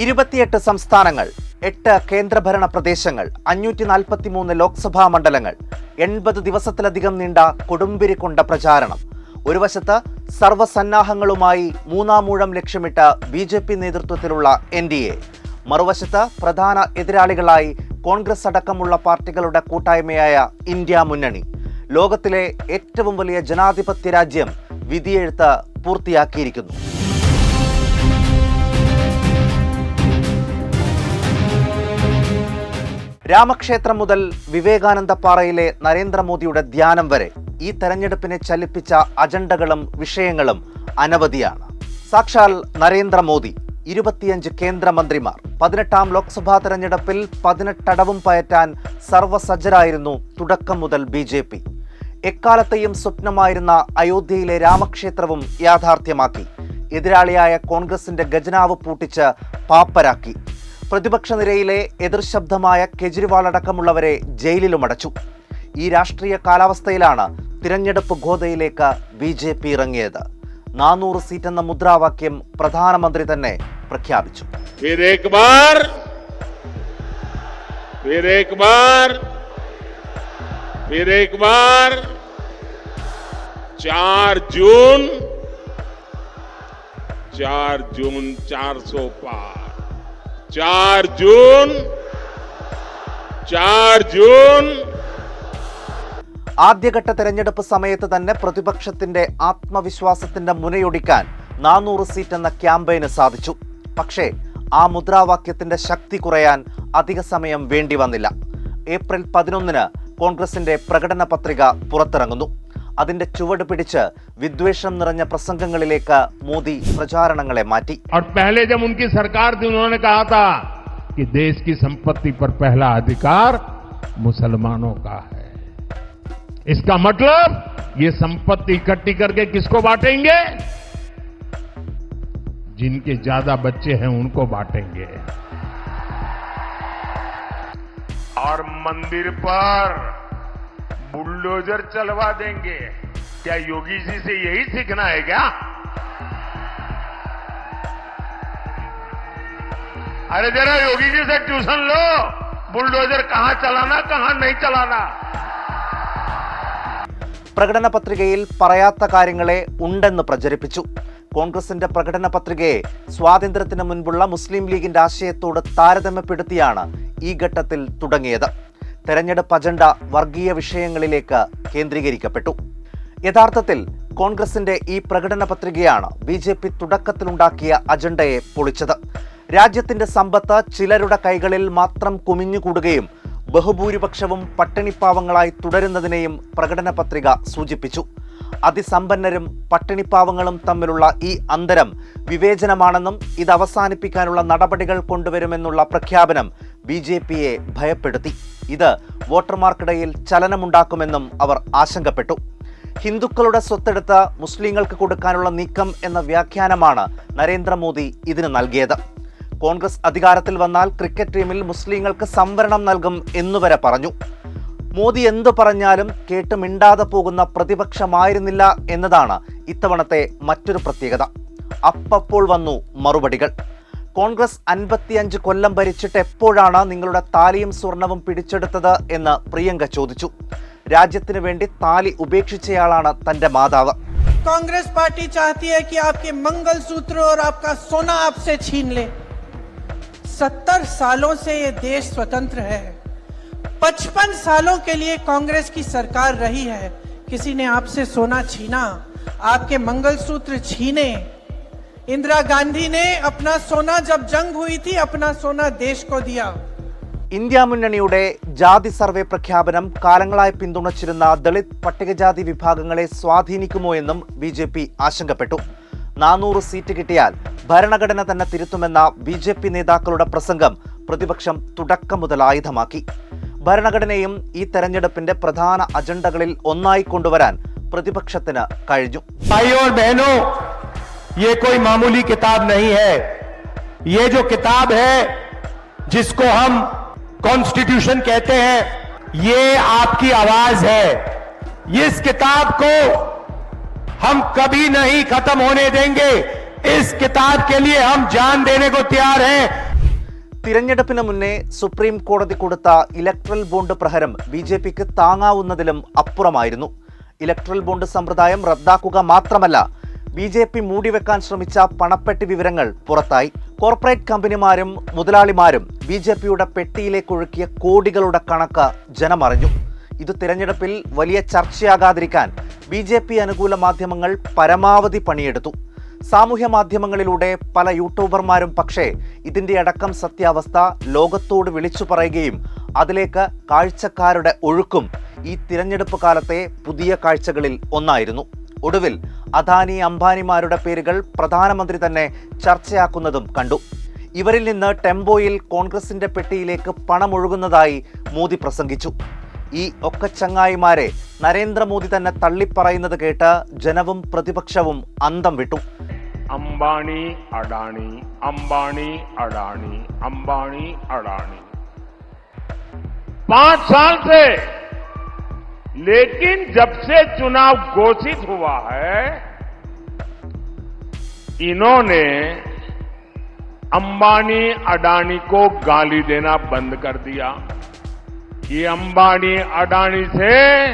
ഇരുപത്തിയെട്ട് സംസ്ഥാനങ്ങൾ എട്ട് കേന്ദ്രഭരണ പ്രദേശങ്ങൾ അഞ്ഞൂറ്റി നാൽപ്പത്തി മൂന്ന് ലോക്സഭാ മണ്ഡലങ്ങൾ എൺപത് ദിവസത്തിലധികം നീണ്ട കൊടുമ്പിരി കൊണ്ട പ്രചാരണം. ഒരു വശത്ത് സർവസന്നാഹങ്ങളുമായി മൂന്നാമൂഴം ലക്ഷ്യമിട്ട് ബി ജെ പി നേതൃത്വത്തിലുള്ള എൻ ഡി എ മറുവശത്ത് പ്രധാന എതിരാളികളായി കോൺഗ്രസ് അടക്കമുള്ള പാർട്ടികളുടെ കൂട്ടായ്മയായ ഇന്ത്യ മുന്നണി. ലോകത്തിലെ ഏറ്റവും വലിയ ജനാധിപത്യ രാജ്യം വിധിയെഴുത്ത് പൂർത്തിയാക്കിയിരിക്കുന്നു. രാമക്ഷേത്രം മുതൽ വിവേകാനന്ദ പാറയിലെ നരേന്ദ്രമോദിയുടെ ധ്യാനം വരെ ഈ തെരഞ്ഞെടുപ്പിനെ ചലിപ്പിച്ച അജണ്ടകളും വിഷയങ്ങളും അനവധിയാണ്. സാക്ഷാൽ നരേന്ദ്രമോദി ഇരുപത്തിയഞ്ച് കേന്ദ്രമന്ത്രിമാർ പതിനെട്ടാം ലോക്സഭാ തെരഞ്ഞെടുപ്പിൽ പതിനെട്ടടവും പയറ്റാൻ സർവസജ്ജരായിരുന്നു തുടക്കം മുതൽ ബി ജെ പി. എക്കാലത്തെയും സ്വപ്നമായിരുന്ന അയോധ്യയിലെ രാമക്ഷേത്രവും യാഥാർത്ഥ്യമാക്കി. എതിരാളിയായ കോൺഗ്രസിന്റെ ഖജനാവ് പൂട്ടിച്ച് പാപ്പരാക്കി. പ്രതിപക്ഷ നിരയിലെ എതിർശബ്ദമായ കെജ്രിവാൾ അടക്കമുള്ളവരെ ജയിലിലുമടച്ചു ഈ രാഷ്ട്രീയ കാലാവസ്ഥയിലാണ് തിരഞ്ഞെടുപ്പ് ഗോതയിലേക്ക് ബി ജെ പി ഇറങ്ങിയത് നാനൂറ് സീറ്റ് എന്ന മുദ്രാവാക്യം പ്രധാനമന്ത്രി തന്നെ പ്രഖ്യാപിച്ചു फिर एक बार फिर एक बार फिर एक बार चार जून चार जून चार सौ पार चार जून चार जून ആദ്യഘട്ട തെരഞ്ഞെടുപ്പ് സമയത്ത് തന്നെ പ്രതിപക്ഷത്തിന്റെ ആത്മവിശ്വാസത്തിന്റെ മുനയൊടിക്കാൻ നാനൂറ് സീറ്റ് എന്ന ക്യാമ്പയിന് സാധിച്ചു പക്ഷേ ആ മുദ്രാവാക്യത്തിന്റെ ശക്തി കുറയാൻ അധിക സമയം വേണ്ടി വന്നില്ല ഏപ്രിൽ പതിനൊന്നിന് കോൺഗ്രസിന്റെ പ്രകടന പത്രിക പുറത്തിറങ്ങുന്നു അതിന്റെ ചുവട് പിടിച്ച് വിദ്വേഷം നിറഞ്ഞ പ്രസംഗങ്ങളിലേക്ക് മോദി പ്രചാരണങ്ങളെ മാറ്റി और पहले जब उनकी सरकार थी उन्होंने कहा था कि देश की संपत्ति पर पहला अधिकार मुसलमानों का है इसका मतलब ये संपत्ति इकट्ठी करके किसको बांटेंगे जिनके ज्यादा बच्चे हैं उनको बांटेंगे और मंदिर पर बुलडोजर चलवा देंगे क्या योगी जी से यही सीखना है क्या अरे जरा योगी जी से ट्यूशन लो बुलडोजर कहां चलाना कहां नहीं चलाना പ്രകടന പത്രികയിൽ പറയാത്ത കാര്യങ്ങളെ ഉണ്ടെന്ന് പ്രചരിപ്പിച്ചു കോൺഗ്രസിന്റെ പ്രകടന പത്രികയെ സ്വാതന്ത്ര്യത്തിന് മുൻപുള്ള മുസ്ലിം ലീഗിന്റെ ആശയത്തോട് താരതമ്യപ്പെടുത്തിയാണ് ഈ ഘട്ടത്തിൽ തുടങ്ങിയത് തെരഞ്ഞെടുപ്പ് അജണ്ട വർഗീയ വിഷയങ്ങളിലേക്ക് കേന്ദ്രീകരിക്കപ്പെട്ടു. യഥാർത്ഥത്തിൽ കോൺഗ്രസിന്റെ ഈ പ്രകടന പത്രികയാണ് ബി ജെ പി തുടക്കത്തിലുണ്ടാക്കിയ അജണ്ടയെ പൊളിച്ചത്. രാജ്യത്തിന്റെ സമ്പത്ത് ചിലരുടെ കൈകളിൽ മാത്രം കുമിഞ്ഞുകൂടുകയും ബഹുഭൂരിപക്ഷവും പട്ടിണിപ്പാവങ്ങളായി തുടരുന്നതിനെയും പ്രകടന പത്രിക സൂചിപ്പിച്ചു. അതിസമ്പന്നരും പട്ടിണിപ്പാവങ്ങളും തമ്മിലുള്ള ഈ അന്തരം വിവേചനമാണെന്നും ഇത് അവസാനിപ്പിക്കാനുള്ള നടപടികൾ കൊണ്ടുവരുമെന്നുള്ള പ്രഖ്യാപനം ബി ഭയപ്പെടുത്തി. ഇത് വോട്ടർമാർക്കിടയിൽ ചലനമുണ്ടാക്കുമെന്നും അവർ ആശങ്കപ്പെട്ടു. ഹിന്ദുക്കളുടെ സ്വത്തെടുത്ത് മുസ്ലിങ്ങൾക്ക് കൊടുക്കാനുള്ള നീക്കം എന്ന വ്യാഖ്യാനമാണ് നരേന്ദ്രമോദി ഇതിന് നൽകിയത്. കോൺഗ്രസ് അധികാരത്തിൽ വന്നാൽ ക്രിക്കറ്റ് ടീമിൽ മുസ്ലിങ്ങൾക്ക് സംവരണം നൽകും എന്നുവരെ പറഞ്ഞു. മോദി എന്തു പറഞ്ഞാലും കേട്ട് മിണ്ടാതെ പോകുന്ന പ്രതിപക്ഷമായിരുന്നില്ല എന്നതാണ് ഇത്തവണത്തെ മറ്റൊരു പ്രത്യേകത. അപ്പപ്പോൾ വന്നു മറുപടികൾ. കോൺഗ്രസ് അൻപത്തിയഞ്ച് കൊല്ലം ഭരിച്ചിട്ട് എപ്പോഴാണ് നിങ്ങളുടെ താലിയും സ്വർണവും പിടിച്ചെടുത്തത് എന്ന് പ്രിയങ്ക ചോദിച്ചു രാജ്യത്തിന് വേണ്ടി താലി ഉപേക്ഷിച്ചയാളാണ് തന്റെ മാതാവ് कांग्रेस पार्टी चाहती है कि आपके मंगलसूत्र और आपका सोना आपसे छीन ले सत्तर सालों से ये देश स्वतंत्र है पचपन सालों के लिए कांग्रेस की सरकार रही है किसी ने आपसे सोना छीना आपके मंगलसूत्र छीने इंदिरा गांधी ने अपना सोना जब जंग हुई थी अपना सोना देश को दिया ഇന്ത്യ മുന്നണിയുടെ ജാതി സർവേ പ്രഖ്യാപനം കാലങ്ങളായി പിന്തുണച്ചിരുന്ന ദളിത് പട്ടികജാതി വിഭാഗങ്ങളെ സ്വാധീനിക്കുമോ എന്നും ബി ജെ പി ആശങ്കപ്പെട്ടു നാനൂറ് സീറ്റ് കിട്ടിയാൽ ഭരണഘടന തന്നെ തിരുത്തുമെന്ന ബി ജെ പി നേതാക്കളുടെ പ്രസംഗം പ്രതിപക്ഷം തുടക്കം മുതൽ ആയുധമാക്കി ഭരണഘടനയും ഈ തെരഞ്ഞെടുപ്പിന്റെ പ്രധാന അജണ്ടകളിൽ ഒന്നായി കൊണ്ടുവരാൻ പ്രതിപക്ഷത്തിന് കഴിഞ്ഞു भाइयों और बहनों ये कोई मामूली किताब नहीं है ये जो किताब है जिसको हम कॉन्स्टिट्यूशन कहते हैं ये आपकी आवाज है इस किताब को हम कभी नहीं खत्म होने देंगे इस किताब के लिए हम जान देने को तैयार हैं തിരഞ്ഞെടുപ്പിന് മുന്നേ സുപ്രീം കോടതി കൊടുത്ത ഇലക്ട്രൽ ബോണ്ട് പ്രഹരം ബി ജെ പിക്ക് താങ്ങാവുന്നതിലും അപ്പുറമായിരുന്നു ഇലക്ട്രൽ ബോണ്ട് സമ്പ്രദായം റദ്ദാക്കുക മാത്രമല്ല ബി ജെ പി മൂടിവെക്കാൻ ശ്രമിച്ച പണപ്പെട്ടി വിവരങ്ങൾ പുറത്തായി. കോർപ്പറേറ്റ് കമ്പനിമാരും മുതലാളിമാരും ബി ജെ പിയുടെ പെട്ടിയിലേക്ക് ഒഴുക്കിയ കോടികളുടെ കണക്ക് ജനമറിഞ്ഞു. ഇത് തിരഞ്ഞെടുപ്പിൽ വലിയ ചർച്ചയാകാതിരിക്കാൻ ബി ജെ പി അനുകൂല മാധ്യമങ്ങൾ പരമാവധി പണിയെടുത്തു. സാമൂഹ്യ മാധ്യമങ്ങളിലൂടെ പല യൂട്യൂബർമാരും പക്ഷേ ഇതിന്റെ അടക്കം സത്യാവസ്ഥ ലോകത്തോട് വിളിച്ചു പറയുകയും അതിലേക്ക് കാഴ്ചക്കാരുടെ ഒഴുക്കും ഈ തിരഞ്ഞെടുപ്പ് കാലത്തെ പുതിയ കാഴ്ചകളിൽ ഒന്നായിരുന്നു. ഒടുവിൽ അദാനി അംബാനിമാരുടെ പേരുകൾ പ്രധാനമന്ത്രി തന്നെ ചർച്ചയാക്കുന്നതും കണ്ടു. ഇവരിൽ നിന്ന് ടെമ്പോയിൽ കോൺഗ്രസിന്റെ പെട്ടിയിലേക്ക് പണമൊഴുകുന്നതായി മോദി പ്രസംഗിച്ചു. ഈ ഒക്കച്ചങ്ങായിമാരെ നരേന്ദ്രമോദി തന്നെ തള്ളിപ്പറയുന്നത് കേട്ട് ജനവും പ്രതിപക്ഷവും അന്തം വിട്ടു. അംബാണി അടാണി അംബാണി അടാണി അംബാണി അടാണി लेकिन जब से चुनाव घोषित हुआ है, इन्होंने अंबानी अडानी को गाली देना बंद कर दिया। कि अंबानी अडानी से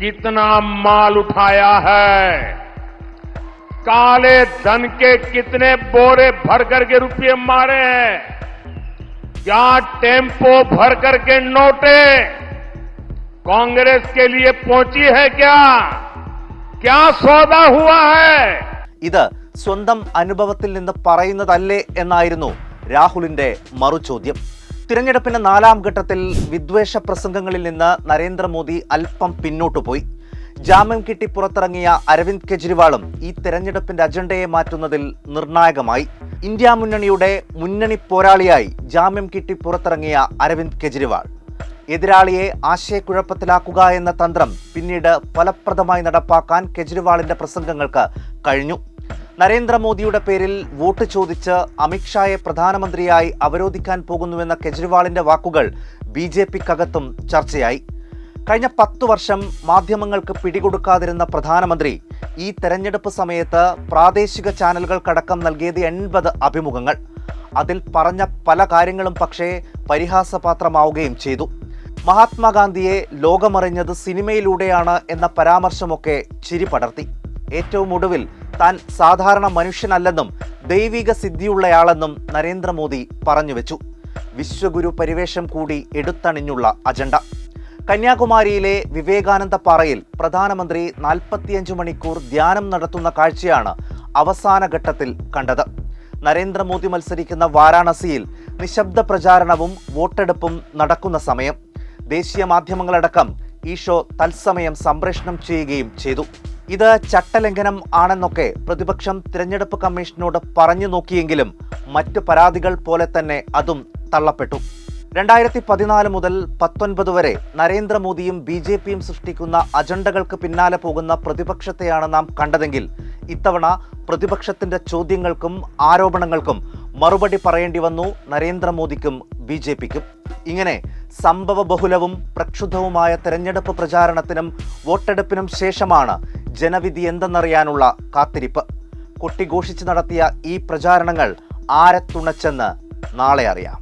कितना माल उठाया है? काले धन के कितने बोरे भर करके रुपये मारे हैं? क्या टेंपो भर करके नोटे? कांग्रेस के लिए पहुंची है क्या क्या सौदा हुआ है ഇത് സ്വന്തം അനുഭവത്തിൽ നിന്ന് പറയുന്നതല്ലേ എന്നായിരുന്നു രാഹുലിന്റെ മറുചോദ്യം തിരഞ്ഞെടുപ്പിന്റെ നാലാം ഘട്ടത്തിൽ വിദ്വേഷ പ്രസംഗങ്ങളിൽ നിന്ന് നരേന്ദ്രമോദി അല്പം പിന്നോട്ടു പോയി ജാമ്യം കിട്ടി പുറത്തിറങ്ങിയ അരവിന്ദ് കെജ്രിവാളും ഈ തെരഞ്ഞെടുപ്പിന്റെ അജണ്ടയെ മാറ്റുന്നതിൽ നിർണായകമായി ഇന്ത്യ മുന്നണിയുടെ മുന്നണി പോരാളിയായി ജാമ്യം കിട്ടി പുറത്തിറങ്ങിയ അരവിന്ദ് കെജ്രിവാൾ എതിരാളിയെ ആശയക്കുഴപ്പത്തിലാക്കുക എന്ന തന്ത്രം പിന്നീട് ഫലപ്രദമായി നടപ്പാക്കാൻ കെജ്രിവാളിന്റെ പ്രസംഗങ്ങൾക്ക് കഴിഞ്ഞു. നരേന്ദ്രമോദിയുടെ പേരിൽ വോട്ട് ചോദിച്ച് അമിത്ഷായെ പ്രധാനമന്ത്രിയായി അവരോധിക്കാൻ പോകുന്നുവെന്ന കെജ്രിവാളിന്റെ വാക്കുകൾ ബി ജെ പിക്കകത്തും ചർച്ചയായി. കഴിഞ്ഞ പത്തു വർഷം മാധ്യമങ്ങൾക്ക് പിടികൊടുക്കാതിരുന്ന പ്രധാനമന്ത്രി ഈ തെരഞ്ഞെടുപ്പ് സമയത്ത് പ്രാദേശിക ചാനലുകൾക്കടക്കം നൽകിയത് എൺപത് അഭിമുഖങ്ങൾ. അതിൽ പറഞ്ഞ പല കാര്യങ്ങളും പക്ഷേ പരിഹാസപാത്രമാവുകയും ചെയ്തു. മഹാത്മാഗാന്ധിയെ ലോകമറിഞ്ഞത് സിനിമയിലൂടെയാണ് എന്ന പരാമർശമൊക്കെ ചിരി പടർത്തി. ഏറ്റവും ഒടുവിൽ താൻ സാധാരണ മനുഷ്യനല്ലെന്നും ദൈവിക സിദ്ധിയുള്ളയാളെന്നും നരേന്ദ്രമോദി പറഞ്ഞു വെച്ചു. വിശ്വഗുരു പരിവേഷം കൂടി എടുത്തണിഞ്ഞുള്ള അജണ്ട. കന്യാകുമാരിയിലെ വിവേകാനന്ദ പാറയിൽ പ്രധാനമന്ത്രി നാൽപ്പത്തിയഞ്ച് മണിക്കൂർ ധ്യാനം നടത്തുന്ന കാഴ്ചയാണ് അവസാന ഘട്ടത്തിൽ കണ്ടത്. നരേന്ദ്രമോദി മത്സരിക്കുന്ന വാരാണസിയിൽ നിശബ്ദ പ്രചാരണവും വോട്ടെടുപ്പും നടക്കുന്ന സമയം. ദേശീയ മാധ്യമങ്ങളടക്കം ഈ ഷോ തത്സമയം സംപ്രേഷണം ചെയ്യുകയും ചെയ്തു. ഇത് ചട്ടലംഘനം ആണെന്നൊക്കെ പ്രതിപക്ഷം തിരഞ്ഞെടുപ്പ് കമ്മീഷനോട് പറഞ്ഞു നോക്കിയെങ്കിലും മറ്റ് പരാതികൾ പോലെ തന്നെ അതും തള്ളപ്പെട്ടു. രണ്ടായിരത്തി പതിനാല് മുതൽ പത്തൊൻപത് വരെ നരേന്ദ്രമോദിയും ബി ജെ പിയും സൃഷ്ടിക്കുന്ന അജണ്ടകൾക്ക് പിന്നാലെ പോകുന്ന പ്രതിപക്ഷത്തെയാണ് നാം കണ്ടതെങ്കിൽ ഇത്തവണ പ്രതിപക്ഷത്തിന്റെ ചോദ്യങ്ങൾക്കും ആരോപണങ്ങൾക്കും മറുപടി പറയേണ്ടി വന്നു നരേന്ദ്രമോദിക്കും ബി ജെ പിക്കും ഇങ്ങനെ സംഭവബഹുലവും പ്രക്ഷുബ്ധവുമായ തെരഞ്ഞെടുപ്പ് പ്രചാരണത്തിനും വോട്ടെടുപ്പിനും ശേഷമാണ് ജനവിധി എന്തെന്നറിയാനുള്ള കാത്തിരിപ്പ്. കൊട്ടിഘോഷിച്ച് നടത്തിയ ഈ പ്രചാരണങ്ങൾ ആരെ തുണച്ചെന്ന് നാളെ അറിയാം.